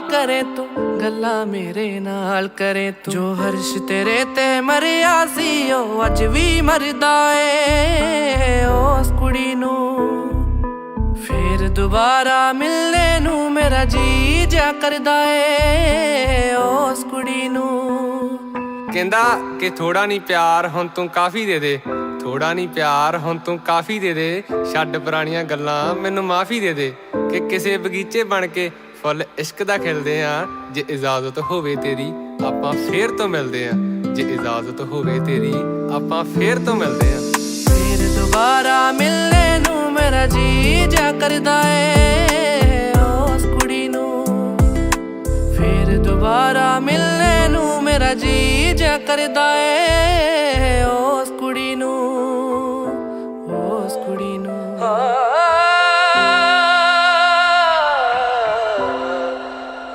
ਕਰੇ ਤੂੰ, ਗੱਲਾਂ ਮੇਰੇ ਨਾਲ ਕਰੇ ਤੂੰ। ਜੋ ਹਰਸ਼ ਤੇਰੇ ਤੇ ਮਰਿਆ ਸੀ, ਉਹ ਅੱਜ ਵੀ ਮਰਦਾ ਏ। ਉਸ ਕੁੜੀ ਨੂੰ ਫੇਰ ਦੁਬਾਰਾ ਮਿਲਨੇ ਨੂੰ ਮੇਰਾ ਜੀ ਜਾ ਕਰਦਾ ਏ। ਉਸ ਕੁੜੀ ਨੂੰ ਕਹਿੰਦਾ ਕਿ ਥੋੜਾ ਨਹੀਂ ਪਿਆਰ, ਹੁਣ ਤੂੰ ਕਾਫੀ ਦੇ ਦੇ। ਥੋੜਾ ਨਹੀਂ ਪਿਆਰ, ਹੁਣ ਤੂੰ ਕਾਫੀ ਦੇ ਦੇ। ਛੱਡ ਪੁਰਾਣੀਆਂ ਗੱਲਾਂ, ਮੈਨੂੰ ਮਾਫੀ ਦੇ ਦੇ। ਕਿ ਕਿਸੇ ਬਗੀਚੇ ਬਣ ਕੇ ਫੁੱਲ ਇਸ਼ਕ ਦਾ ਖਿਲਦੇ ਆ। ਜੇ ਇਜਾਜ਼ਤ ਹੋਵੇ ਤੇਰੀ, ਆਪਾਂ ਫੇਰ ਤੋਂ ਮਿਲਦੇ ਆ। ਜੇ ਇਜਾਜ਼ਤ ਹੋਵੇ ਤੇਰੀ, ਆਪਾਂ ਫੇਰ ਤੋਂ ਮਿਲਦੇ ਆ। ਫੇਰ ਦੁਬਾਰਾ ਮਿਲਣੇ ਨੂੰ ਮੇਰਾ ਜੀ ਜਾ ਕਰਦਾ ਏ। ਉਸ ਕੁੜੀ ਨੂੰ ਫੇਰ ਦੁਬਾਰਾ ਮਿਲਣੇ ਨੂੰ ਮੇਰਾ ਜੀ ਜਾ ਕਰਦਾ ਏ। ਉਸ ਕੁੜੀ ਨੂੰ, ਉਸ ਕੁੜੀ ਨੂੰ। ਹਾਂ